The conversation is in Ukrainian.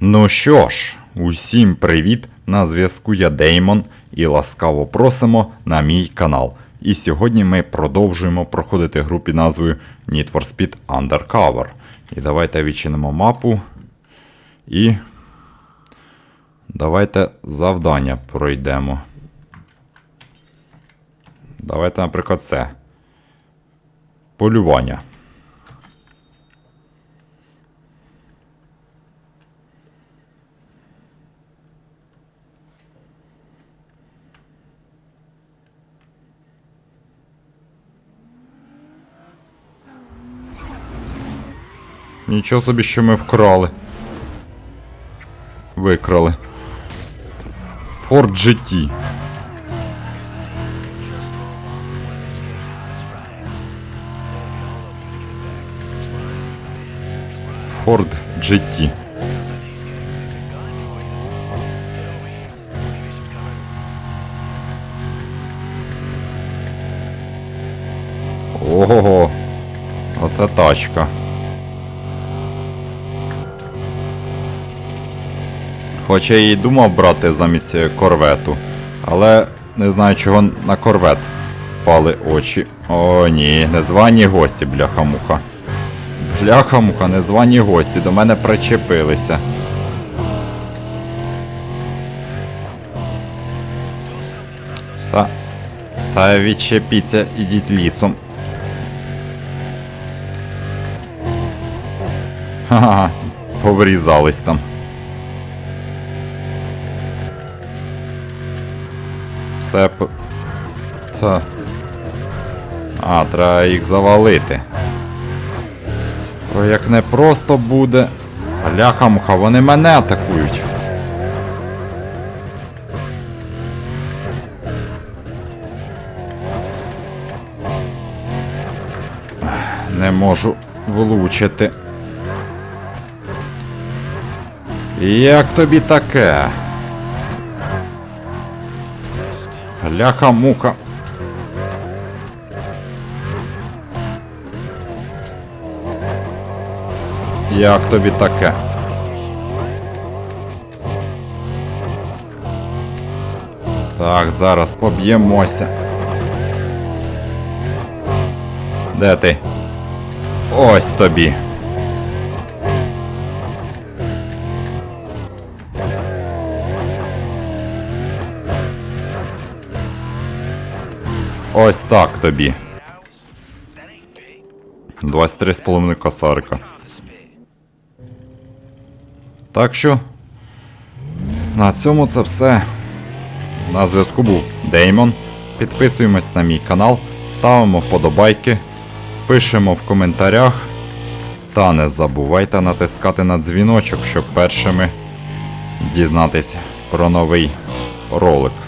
Ну що ж, усім привіт! На зв'язку я Деймон і ласкаво просимо на мій канал. І сьогодні ми продовжуємо проходити гру під назвою Need for Speed Undercover. І давайте відчинимо мапу. І давайте завдання пройдемо. Давайте, наприклад, це. Полювання. Нічого собі, що ми вкрали. Викрали. Ford GT. Ford GT. Ого, оце тачка. Хоча я і думав брати замість корвету, але не знаю, чого на корвет пали очі. О, ні, незвані гості, бляха-муха. Бляха-муха, незвані гості, до мене причепилися. Та. Та відчепіться, ідіть лісом. Ха-ха, поврізались там. Все по... Та. А, треба їх завалити. О, як не просто буде. Бляха-муха, вони мене атакують. Не можу влучити. Як тобі таке? Ляха-муха. Як тобі таке? Так, зараз поб'ємося. Де ти? Ось тобі. Ось так тобі. 23,5 косарика. Так що. На цьому це все. На зв'язку був Деймон. Підписуємось на мій канал, ставимо вподобайки, пишемо в коментарях. Та не забувайте натискати на дзвіночок, щоб першими дізнатися про новий ролик.